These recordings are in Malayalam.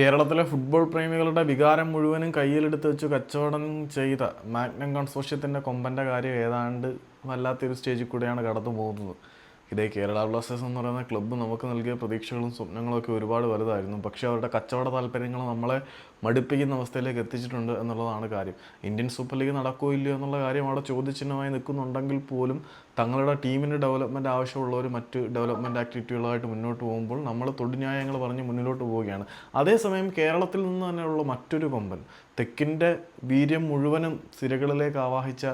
കേരളത്തിലെ ഫുട്ബോൾ പ്രേമികളുടെ വികാരം മുഴുവനും കയ്യിലെടുത്ത് വെച്ച് കച്ചവടം ചെയ്ത മാഗ്നം കൺസോഷ്യത്തിന്റെ കൊമ്പന്റെ കാര്യം ഏതാണ്ട് വല്ലാത്തൊരു സ്റ്റേജിൽ കൂടെയാണ് കടന്നു പോകുന്നത് ഇതേ കേരള ബ്ലാസ്റ്റേഴ്സ് എന്ന് പറയുന്ന ക്ലബ്ബ് നമുക്ക് നൽകിയ പ്രതീക്ഷകളും സ്വപ്നങ്ങളും ഒക്കെ ഒരുപാട് വലുതായിരുന്നു. പക്ഷേ അവരുടെ കച്ചവട താല്പര്യങ്ങൾ നമ്മളെ മടുപ്പിക്കുന്ന അവസ്ഥയിലേക്ക് എത്തിച്ചിട്ടുണ്ട് എന്നുള്ളതാണ് കാര്യം. ഇന്ത്യൻ സൂപ്പർ ലീഗ് നടക്കുമോ ഇല്ലയോ എന്നുള്ള കാര്യം അവിടെ ചോദ്യചിഹ്നമായി നിൽക്കുന്നുണ്ടെങ്കിൽ പോലും തങ്ങളുടെ ടീമിന്റെ ഡെവലപ്മെന്റ് ആവശ്യമുള്ളവർ മറ്റ് ഡെവലപ്മെന്റ് ആക്ടിവിറ്റികളായിട്ട് മുന്നോട്ട് പോകുമ്പോൾ നമ്മൾ തൊടുന്യായങ്ങൾ പറഞ്ഞ് മുന്നിലോട്ട് പോവുകയാണ്. അതേസമയം കേരളത്തിൽ നിന്ന് തന്നെയുള്ള മറ്റൊരു കൊമ്പൻ തെക്കിന്റെ വീര്യം മുഴുവനും സിരകളിലേക്ക് ആവാഹിച്ച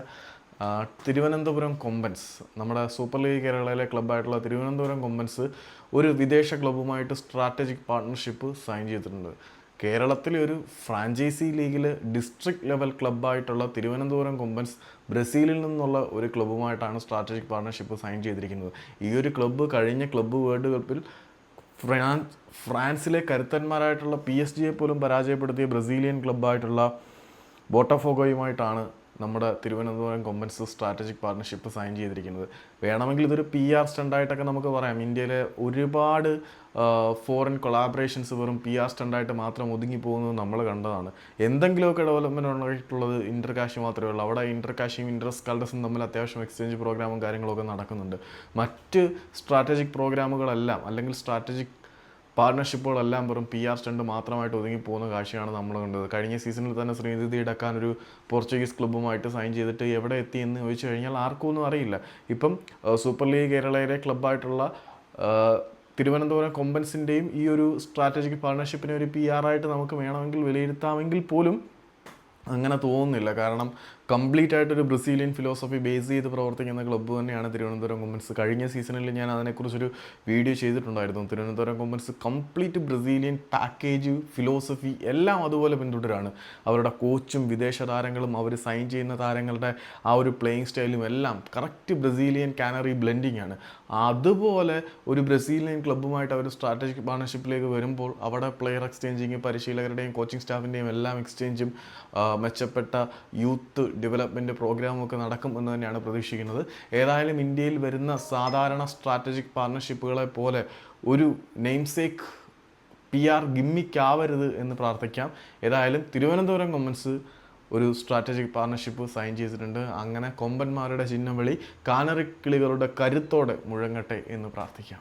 തിരുവനന്തപുരം കൊമ്പൻസ് നമ്മുടെ സൂപ്പർ ലീഗ് കേരളയിലെ ക്ലബ്ബായിട്ടുള്ള തിരുവനന്തപുരം കൊമ്പൻസ് ഒരു വിദേശ ക്ലബ്ബുമായിട്ട് സ്ട്രാറ്റജിക് പാർട്ണർഷിപ്പ് സൈൻ ചെയ്തിട്ടുണ്ട്. കേരളത്തിലെ ഒരു ഫ്രാഞ്ചൈസി ലീഗിൽ ഡിസ്ട്രിക്ട് ലെവൽ ക്ലബ്ബായിട്ടുള്ള തിരുവനന്തപുരം കൊമ്പൻസ് ബ്രസീലിൽ നിന്നുള്ള ഒരു ക്ലബ്ബുമായിട്ടാണ് സ്ട്രാറ്റജിക് പാർട്ണർഷിപ്പ് സൈൻ ചെയ്തിരിക്കുന്നത്. ഈ ഒരു ക്ലബ്ബ് കഴിഞ്ഞ ക്ലബ്ബ് വേൾഡ് കപ്പിൽ ഫ്രാൻസ് ഫ്രാൻസിലെ കരുത്തന്മാരായിട്ടുള്ള പി എസ് ജിയെ പോലും പരാജയപ്പെടുത്തിയ ബ്രസീലിയൻ ക്ലബ്ബായിട്ടുള്ള ബോട്ടഫോഗോയുമായിട്ടാണ് നമ്മുടെ Thiruvananthapuram Kombans strategic partnership sign ചെയ്തിരിക്കുന്നത്. വേണമെങ്കിൽ ഇതൊരു പി ആർ സ്റ്റണ്ടായിട്ടൊക്കെ നമുക്ക് പറയാം. ഇന്ത്യയിലെ ഒരുപാട് ഫോറിൻ കൊളാബറേഷൻസ് വെറും പി ആർ സ്റ്റണ്ടായിട്ട് മാത്രം ഒതുങ്ങി പോകുന്നത് നമ്മൾ കണ്ടതാണ്. എന്തെങ്കിലുമൊക്കെ ഡെവലപ്മെന്റ് ഉണ്ടായിട്ടുള്ളത് ഇന്റർ കാഷ് മാത്രമേ ഉള്ളൂ. അവിടെ ഇന്റർ കാഷും ഇന്റർ സ്കൾഡസും തമ്മിൽ അത്യാവശ്യം എക്സ്ചേഞ്ച് പ്രോഗ്രാമും കാര്യങ്ങളൊക്കെ നടക്കുന്നുണ്ട്. മറ്റ് സ്ട്രാറ്റജിക് പ്രോഗ്രാമുകളെല്ലാം അല്ലെങ്കിൽ സ്ട്രാറ്റജിക് പാർട്ണർഷിപ്പുകളെല്ലാം വെറും പി ആർ സ്റ്റണ്ട് മാത്രമായിട്ട് ഒതുങ്ങി പോകുന്ന കാഴ്ചയാണ് നമ്മൾ കണ്ടത്. കഴിഞ്ഞ സീസണിൽ തന്നെ ശ്രീനിധി ഇടക്കാൻ ഒരു പോർച്ചുഗീസ് ക്ലബ്ബുമായിട്ട് സൈൻ ചെയ്തിട്ട് എവിടെ എത്തി എന്ന് ചോദിച്ചു കഴിഞ്ഞാൽ ആർക്കും ഒന്നും അറിയില്ല. ഇപ്പം സൂപ്പർ ലീഗ് കേരളയിലെ ക്ലബ്ബായിട്ടുള്ള തിരുവനന്തപുരം കൊമ്പൻസിന്റെയും ഈ ഒരു സ്ട്രാറ്റജിക് പാർട്ണർഷിപ്പിനെ ഒരു പി ആർ ആയിട്ട് നമുക്ക് വേണമെങ്കിൽ വിലയിരുത്താമെങ്കിൽ പോലും അങ്ങനെ തോന്നുന്നില്ല. കാരണം കംപ്ലീറ്റ് ആയിട്ടൊരു ബ്രസീലിയൻ ഫിലോസഫി ബേസ് ചെയ്ത് പ്രവർത്തിക്കുന്ന ക്ലബ്ബ് തന്നെയാണ് തിരുവനന്തപുരം കൊമ്പൻസ് കഴിഞ്ഞ സീസണിൽ ഞാൻ അതിനെക്കുറിച്ചൊരു വീഡിയോ ചെയ്തിട്ടുണ്ടായിരുന്നു. Thiruvananthapuram Kombans complete Brazilian package philosophy എല്ലാം അതുപോലെ പിന്തുടരാണ്. അവരുടെ കോച്ചും വിദേശ താരങ്ങളും അവർ സൈൻ ചെയ്യുന്ന താരങ്ങളുടെ ആ ഒരു പ്ലേയിങ് സ്റ്റൈലും എല്ലാം കറക്റ്റ് ബ്രസീലിയൻ കാനറി ബ്ലെൻഡിങ് ആണ്. അതുപോലെ ഒരു ബ്രസീലിയൻ ക്ലബ്ബുമായിട്ട് അവർ സ്ട്രാറ്റജിക് പാർട്ണർഷിപ്പിലേക്ക് വരുമ്പോൾ അവിടെ പ്ലെയർ എക്സ്ചേഞ്ചിങ് പരിശീലകരുടെയും കോച്ചിങ് സ്റ്റാഫിന്റെയും എല്ലാം എക്സ്ചേഞ്ചും മെച്ചപ്പെട്ട യൂത്ത് ഡെവലപ്മെന്റ് പ്രോഗ്രാമും ഒക്കെ നടക്കും എന്ന് തന്നെയാണ് പ്രതീക്ഷിക്കുന്നത്. ഏതായാലും ഇന്ത്യയിൽ വരുന്ന സാധാരണ സ്ട്രാറ്റജിക് പാർട്ണർഷിപ്പുകളെ പോലെ ഒരു നെയിംസേക്ക് പി ആർ ഗിമ്മിക്കാവരുത് എന്ന് പ്രാർത്ഥിക്കാം. ഏതായാലും തിരുവനന്തപുരം കൊമൻസ് ഒരു സ്ട്രാറ്റജിക് പാർട്ണർഷിപ്പ് സൈൻ ചെയ്തിട്ടുണ്ട്. അങ്ങനെ കൊമ്പന്മാരുടെ ചിഹ്നം വിളി കാനറിക്കിളികളുടെ കരുത്തോടെ മുഴങ്ങട്ടെ എന്ന് പ്രാർത്ഥിക്കാം.